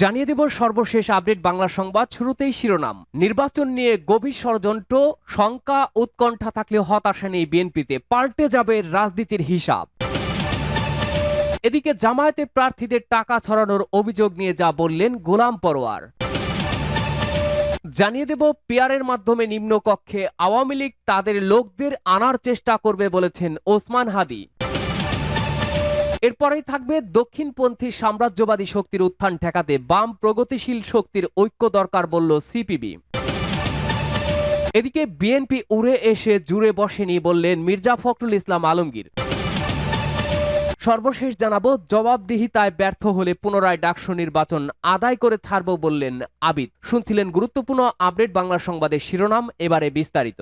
জানিয়ে দেব সর্বশেষ আপডেট বাংলা সংবাদ শুরুতেই শিরোনাম। নির্বাচন নিয়ে গভীর ষড়যন্ত্র, শঙ্কা, উৎকণ্ঠা থাকলে হতাশা নেই বিএনপিতে, পাল্টে যাবে রাজনীতির হিসাব। এদিকে জামায়াতে প্রার্থীদের টাকা ছড়ানোর অভিযোগ নিয়ে যা বললেন গোলাম পরোয়ার। জানিয়ে দেব পিয়ারের মাধ্যমে নিম্নকক্ষে আওয়ামী লীগ তাদের লোকদের আনার চেষ্টা করবে বলেছেন ওসমান হাদি। এরপরেই থাকবে দক্ষিণপন্থী সাম্রাজ্যবাদী শক্তির উত্থান ঠেকাতে বাম প্রগতিশীল শক্তির ঐক্য দরকার বলল সিপিবি। এদিকে বিএনপি উড়ে এসে জুড়ে বসেনি বললেন মির্জা ফখরুল ইসলাম আলমগীর। সর্বশেষ জানাব, জবাবদিহিতায় ব্যর্থ হলে পুনরায় ডাকসু নির্বাচন আদায় করে ছাড়ব বললেন আবিদ। শুনছিলেন গুরুত্বপূর্ণ আপডেট বাংলা সংবাদের শিরোনাম, এবারে বিস্তারিত।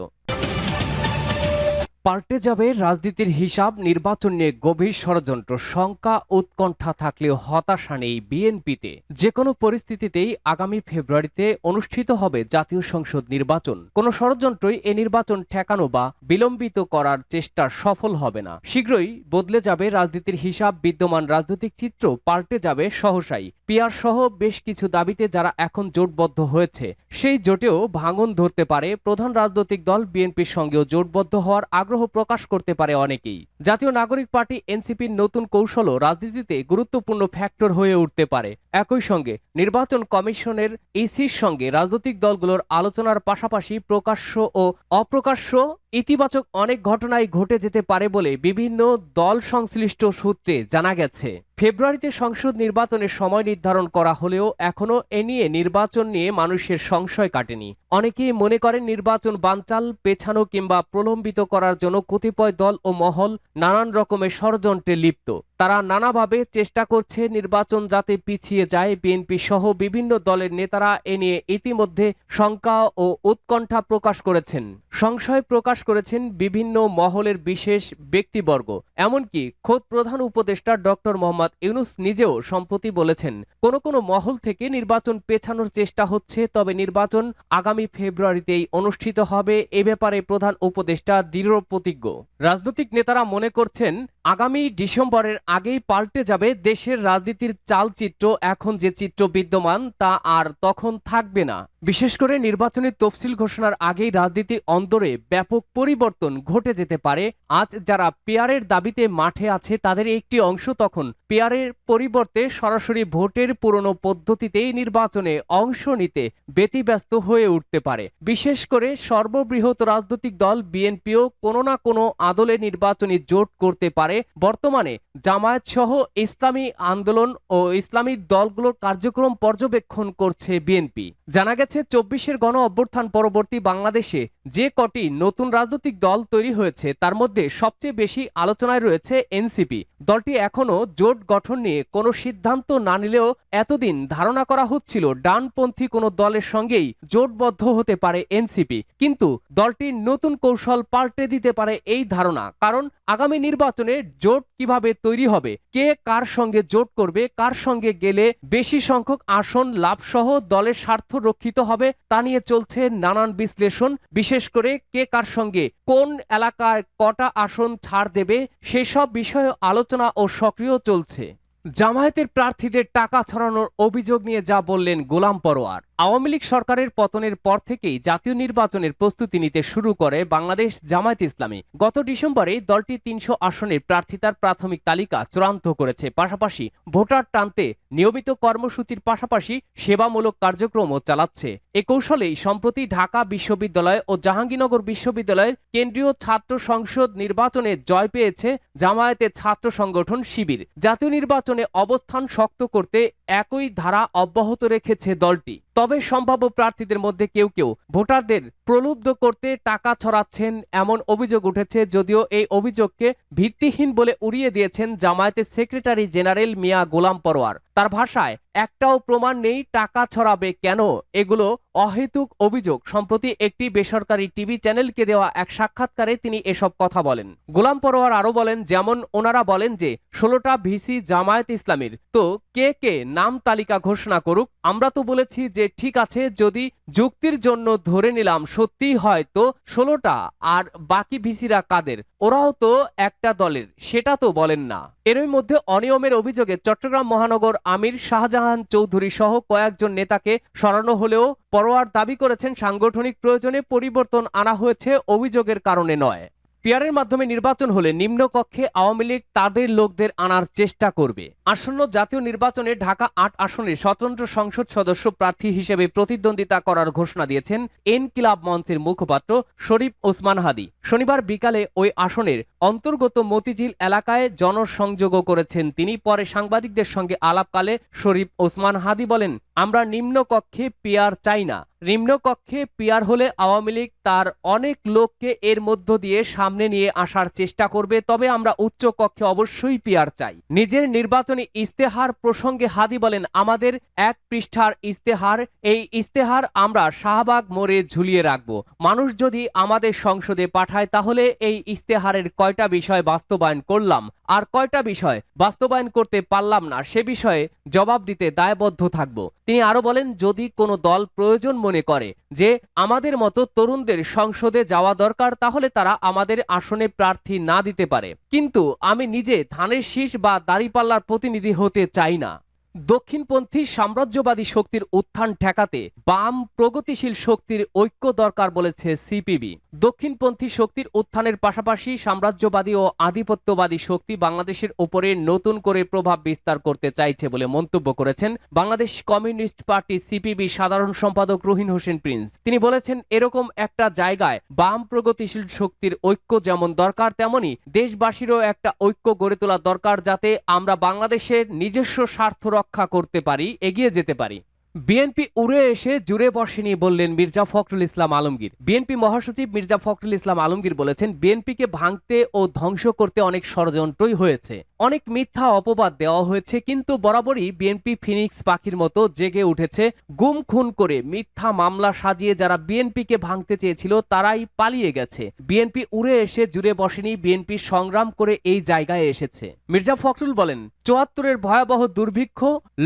পাল্টে যাবে রাজনীতির হিসাব, নির্বাচন নিয়ে গভীর ষড়যন্ত্র, শঙ্কা, উৎকণ্ঠা থাকলেও হতাশা নেই বিএনপিতে। যে কোনো পরিস্থিতিতেই আগামী ফেব্রুয়ারিতে অনুষ্ঠিত হবে জাতীয় সংসদ নির্বাচন। কোনো ষড়যন্ত্রই এ নির্বাচন ঠেকানো বা বিলম্বিত করার চেষ্টা সফল হবে না। শীঘ্রই বদলে যাবে রাজনীতির হিসাব, বিদ্যমান রাজনৈতিক চিত্র, পাল্টে যাবে সহসাই। পিয়ার সহ বেশ কিছু দাবিতে যারা এখন জোটবদ্ধ হয়েছে, সেই জোটেও ভাঙন ধরতে পারে প্রধান রাজনৈতিক দল বিএনপির সঙ্গেও জোটবদ্ধ হওয়ার আগ্রহ প্রকাশ করতে পারে অনেকেই। জাতীয় নাগরিক পার্টি এনসিপির নতুন কৌশলও রাজনীতিতে গুরুত্বপূর্ণ ফ্যাক্টর হয়ে উঠতে পারে। একই সঙ্গে নির্বাচন কমিশনের ইসির সঙ্গে রাজনৈতিক দলগুলোর আলোচনার পাশাপাশি প্রকাশ্য ও অপ্রকাশ্য ইতিবাচক অনেক ঘটনাই ঘটে যেতে পারে বলে বিভিন্ন দল সংশ্লিষ্ট সূত্রে জানা গেছে। ফেব্রুয়ারিতে সংসদ নির্বাচনের সময় নির্ধারণ করা হলেও এখনও এ নিয়ে নির্বাচন নিয়ে মানুষের সংশয় কাটেনি। অনেকেই মনে করেন নির্বাচন বানচাল, পেছানো কিংবা প্রলম্বিত করার জন্য কতিপয় দল ও মহল নানান রকমের ষড়যন্ত্রে লিপ্ত। তারা নানাভাবে চেষ্টা করছে নির্বাচন যাতে পিছিয়ে যায়। বিএনপি সহ বিভিন্ন দলের নেতারা এ নিয়ে ইতিমধ্যে শঙ্কা ও উৎকণ্ঠা প্রকাশ করেছেন। সংশয় প্রকাশ করেছেন বিভিন্ন মহলের বিশেষ ব্যক্তিবর্গ। এমনকি খোদ প্রধান উপদেষ্টা ডক্টর মোহাম্মদ ইউনুস নিজেও সম্প্রতি বলেছেন, কোনো কোনো মহল থেকে নির্বাচন পেছানোর চেষ্টা হচ্ছে, তবে নির্বাচন আগামী ফেব্রুয়ারিতেই অনুষ্ঠিত হবে। এ ব্যাপারে প্রধান উপদেষ্টা দৃঢ় প্রতিজ্ঞ। রাজনৈতিক নেতারা মনে করছেন, আগামী ডিসেম্বরের আগেই পাল্টে যাবে দেশের রাজনীতির চালচিত্র, এখন যে চিত্র বিদ্যমান তা আর তখন থাকবে না। বিশেষ করে নির্বাচনের তফসিল ঘোষণার আগেই রাজনীতির অন্দরে ব্যাপক পরিবর্তন ঘটে যেতে পারে। আজ যারা পেয়ারের দাবিতে মাঠে আছে, তাদের একটি অংশ তখন পেয়ারের পরিবর্তে সরাসরি ভোটের পুরনো পদ্ধতিতেই নির্বাচনে অংশ নিতে ব্যতিব্যস্ত হয়ে উঠতে পারে। বিশেষ করে সর্ববৃহৎ রাজনৈতিক দল বিএনপিও কোনো না কোনো আদলে নির্বাচনী জোট করতে পারে। বর্তমানে জামায়াত সহ ইসলামী আন্দোলন ও ইসলামী দলগুলোর কার্যক্রম পর্যবেক্ষণ করছে বিএনপি। জানা গেছে, চব্বিশের গণ অভ্যুত্থান পরবর্তী বাংলাদেশে যে কটি নতুন রাজনৈতিক দল তৈরি হয়েছে, তার মধ্যে সবচেয়ে বেশি আলোচনায় রয়েছে এনসিপি। দলটি এখনও জোট গঠন নিয়ে কোনো সিদ্ধান্ত না নিলেও এতদিন ধারণা করা হচ্ছিল, ডানপন্থী কোনো দলের সঙ্গেই জোটবদ্ধ হতে পারে এনসিপি। কিন্তু দলটির নতুন কৌশল পাল্টে দিতে পারে এই ধারণা, কারণ আগামী নির্বাচনে জোট কীভাবে তৈরি হবে? কে কার সঙ্গে জোট করবে? কার সঙ্গে গেলে বেশি সংখ্যক আসন লাভসহ দলের স্বার্থ রক্ষিত হবে? তা নিয়ে চলছে নানান বিশ্লেষণ। বিশেষ করে কে কার সঙ্গে কোন এলাকার কটা আসন ছাড় দেবে, সেসব বিষয়ে আলোচনা ও সক্রিয় চলছে। জামায়াতের প্রার্থীদের টাকা ছড়ানোর অভিযোগ নিয়ে যা বললেন গোলাম পরোয়ার। আওয়ামী লীগ সরকারের পতনের পর থেকেই জাতীয় নির্বাচনের প্রস্তুতি নিতে শুরু করে বাংলাদেশ জামায়াত ইসলামী। গত ডিসেম্বরে দলটি তিনশো আসনের প্রার্থিতার প্রাথমিক তালিকা চূড়ান্ত করেছে। পাশাপাশি ভোটার টানতে নিয়মিত কর্মসূচির পাশাপাশি সেবামূলক কার্যক্রমও চালাচ্ছে। এ কৌশলেই সম্প্রতি ঢাকা বিশ্ববিদ্যালয় ও জাহাঙ্গীরনগর বিশ্ববিদ্যালয়ের কেন্দ্রীয় ছাত্র সংসদ নির্বাচনে জয় পেয়েছে জামায়াতের ছাত্র সংগঠন শিবির। জাতীয় নির্বাচনে অবস্থান শক্ত করতে একই ধারা অব্যাহত রেখেছে দলটি। তবে সম্ভাব্য প্রার্থীদের মধ্যে কেউ কেউ ভোটারদের প্রলুব্ধ করতে টাকা ছড়াচ্ছেন এমন অভিযোগ উঠেছে যদিও এই অভিযোগকে ভিত্তিহীন বলে উড়িয়ে দিয়েছেন জামায়াতের সেক্রেটারি জেনারেল মিয়া গোলাম পরোয়ার। তার ভাষায়, একটাও প্রমাণ নেই, টাকা ছড়াবে কেন? এগুলো অহেতুক অভিযোগ। সম্প্রতি একটি বেসরকারি টিভি চ্যানেলকে দেওয়া এক সাক্ষাৎকারে তিনি এসব কথা বলেন। গোলাম পরোয়ার আরও বলেন, যেমন ওনারা বলেন যে, ষোলোটা ভিসি জামায়াত ইসলামীর। তো কে কে নাম তালিকা ঘোষণা করুক? আমরা তো বলেছি যে, ঠিক আছে, যদি যুক্তির জন্য ধরে নিলাম সত্যিই হয় তো ষোলোটা, আর বাকি ভিসিরা কাদের? ওরাও তো একটা দলের, সেটা তো বলেন না। এরই মধ্যে অনিয়মের অভিযোগে চট্টগ্রাম মহানগর আমির শাহজাহান চৌধুরী সহ কয়েকজন নেতাকে সরানো হলেও পরোয়ার দাবি করেছেন সাংগঠনিক প্রয়োজনে পরিবর্তন আনা হয়েছে অভিযোগের কারণে নয়। পিয়ারের মাধ্যমে নির্বাচন হলে নিম্নকক্ষে আওয়ামী লীগ তাদের লোকদের আনার চেষ্টা করবে। আসন্ন জাতীয় নির্বাচনে ঢাকা আট আসনে স্বতন্ত্র সংসদ সদস্য প্রার্থী হিসেবে প্রতিদ্বন্দ্বিতা করার ঘোষণা দিয়েছেন এনকিলাব মঞ্চের মুখপাত্র শরীফ ওসমান হাদি। শনিবার বিকালে ওই আসনের অন্তর্গত মতিঝিল এলাকায় জনসংযোগও করেছেন তিনি। পরে সাংবাদিকদের সঙ্গে আলাপকালে শরীফ ওসমান হাদি বলেন আমরা নিম্নকক্ষে পিয়ার চাই না। নিম্নকক্ষে পিয়ার হলে আওয়ামী লীগ তার অনেক লোককে এর মধ্য দিয়ে সামনে নিয়ে আসার চেষ্টা করবে, তবে আমরা উচ্চ কক্ষে অবশ্যই পিয়ার চাই। নিজের নির্বাচনী ইস্তেহার প্রসঙ্গে হাদি বলেন, আমাদের এক পৃষ্ঠার ইস্তেহার এই ইস্তেহার আমরা শাহবাগ মোড়ে ঝুলিয়ে রাখব। মানুষ যদি আমাদের সংসদে পাঠায়, তাহলে এই ইস্তেহারের কয়টা বিষয় বাস্তবায়ন করলাম? আর কয়টা বিষয় বাস্তবায়ন করতে পারলাম না, সে বিষয়ে জবাব দিতে দায়বদ্ধ থাকব। তিনি আরও বলেন, যদি কোনো দল প্রয়োজন মনে করে যে আমাদের মতো তরুণদের সংসদে যাওয়া দরকার, তাহলে তারা আমাদের আসনে প্রার্থী না দিতে পারে। কিন্তু আমি নিজে ধানের শীষ বা দাড়িপাল্লার প্রতিনিধি হতে চাই না। দক্ষিণপন্থী সাম্রাজ্যবাদী শক্তির উত্থান ঠেকাতে বাম প্রগতিশীল শক্তির ঐক্য দরকার বলেছে সিপিবি। দক্ষিণপন্থী শক্তির উত্থানের পাশাপাশি সাম্রাজ্যবাদী ও আধিপত্যবাদী শক্তি বাংলাদেশের উপরে নতুন করে প্রভাব বিস্তার করতে চাইছে বলে মন্তব্য করেছেন বাংলাদেশ কমিউনিস্ট পার্টি সিপিবি সাধারণ সম্পাদক রুহিন হোসেন প্রিন্স। তিনি বলেছেন, এরকম একটা জায়গায় বাম প্রগতিশীল শক্তির ঐক্য যেমন দরকার, তেমনি দেশবাসীরও একটা ঐক্য গড়ে তোলা দরকার যাতে আমরা বাংলাদেশের নিজস্ব স্বার্থ রক্ষা করতে পারি এগিয়ে যেতে পারি। বিএনপি উড়ে এসে জুড়ে বসেনি বললেন মির্জা ফখরুল ইসলাম আলমগীর। বিএনপি মহাসচিব মির্জা ফখরুল ইসলাম আলমগীর বলেছেন, বিএনপিকে ভাঙতে ও ধ্বংস করতে অনেক ষড়যন্ত্রই হয়েছে। অনেক মিথ্যা অপবাদ দেওয়া হয়েছে, কিন্তু বরাবরই বিএনপি ফিনিক্স পাখির মতো জেগে উঠেছে। গুম খুন করে মিথ্যা মামলা সাজিয়ে যারা বিএনপিকে ভাঙতে চেয়েছিল, তারাই পালিয়ে গেছে। বিএনপি উড়ে এসে জুড়ে বসেনি, বিএনপি সংগ্রাম করে এই জায়গায় এসেছে। মির্জা ফখরুল বলেন, চুয়াত্তরের ভয়াবহ দুর্ভিক্ষ,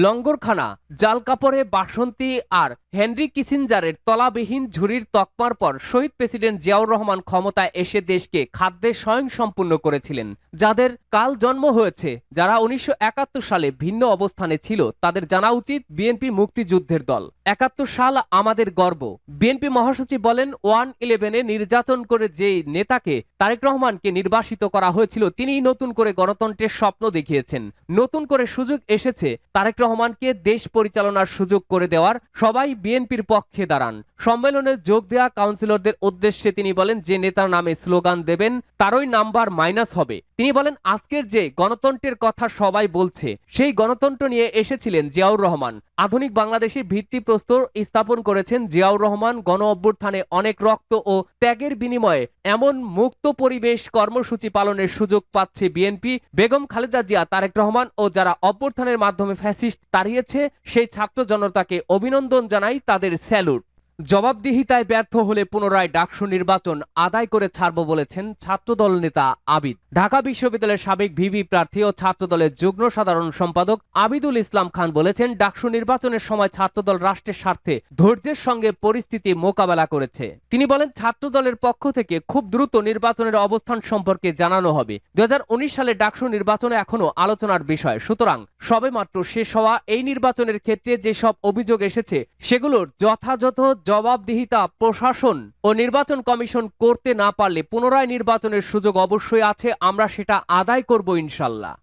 লঙ্গরখানা, জাল কাপড়ে বাসন্তী আর হেনরি কিসিঞ্জারের তলাবিহীন ঝুড়ির তকমার পর শহীদ প্রেসিডেন্ট জিয়াউর রহমান ক্ষমতায় এসে দেশকে খাদ্যে স্বয়ংসম্পূর্ণ করেছিলেন। যাদের কাল জন্ম হয়েছে, যারা উনিশশো একাত্তর সালে ভিন্ন অবস্থানে ছিল, তাদের জানা উচিত বিএনপি মুক্তিযুদ্ধের দল। একাত্তর সাল আমাদের গর্ব। বিএনপি মহাসচিব বলেন, ওয়ান ইলেভেনে নির্যাতন করে যে নেতাকে তারেক রহমানকে নির্বাসিত করা হয়েছিল, তিনিই নতুন করে গণতন্ত্রের স্বপ্ন দেখিয়েছেন। নতুন করে সুযোগ এসেছে তারেক রহমানকে দেশ পরিচালনার সুযোগ করে দেওয়ার সবাই বিএনপির পক্ষে দাঁড়ান। সম্মেলনে যোগ দেওয়া কাউন্সিলরদের উদ্দেশ্যে তিনি বলেন, যে নেতার নামে স্লোগান দেবেন, তারই নাম্বার মাইনাস হবে। তিনি বলেন, আজকের যে গণতন্ত্রের কথা সবাই বলছে, সেই গণতন্ত্র নিয়ে এসেছিলেন জিয়াউর রহমান। আধুনিক বাংলাদেশের ভিত্তিপ্রস্তর স্থাপন করেছেন জিয়াউর রহমান। গণ অভ্যুত্থানে অনেক রক্ত ও ত্যাগের বিনিময়ে এমন মুক্ত পরিবেশ কর্মসূচি পালনের সুযোগ পাচ্ছে বিএনপি। বেগম খালেদা জিয়া, তারেক রহমান ও যারা অভ্যুত্থানের মাধ্যমে ফ্যাসিস্ট তাড়িয়েছে সেই ছাত্র জনতাকে অভিনন্দন জানাই তাদের স্যালুট। জবাবদিহিতায় ব্যর্থ হলে পুনরায় ডাকসু নির্বাচন আদায় করে ছাড়ব বলেছেন ছাত্রদল নেতা আবিদ। ঢাকা বিশ্ববিদ্যালয়ের সাবেক ভিভি প্রার্থী ও ছাত্রদলের যুগ্ম সাধারণ সম্পাদক আবিদুল ইসলাম খান বলেছেন, ডাকসু নির্বাচনের সময় ছাত্রদল রাষ্ট্রের স্বার্থে ধৈর্যের সঙ্গে পরিস্থিতি মোকাবেলা করেছে। তিনি বলেন, ছাত্রদলের পক্ষ থেকে খুব দ্রুত নির্বাচনের অবস্থান সম্পর্কে জানানো হবে। দু হাজার উনিশ সালে ডাকসু নির্বাচনে এখনও আলোচনার বিষয়। সুতরাং সবেমাত্র শেষ হওয়া এই নির্বাচনের ক্ষেত্রে যেসব অভিযোগ এসেছে, সেগুলোর যথাযথ জবাবদিহিতা প্রশাসন ও নির্বাচন কমিশন করতে না পারলে পুনরায় নির্বাচনের সুযোগ অবশ্যই আছে, আমরা সেটা আদায় করব ইনশাল্লাহ।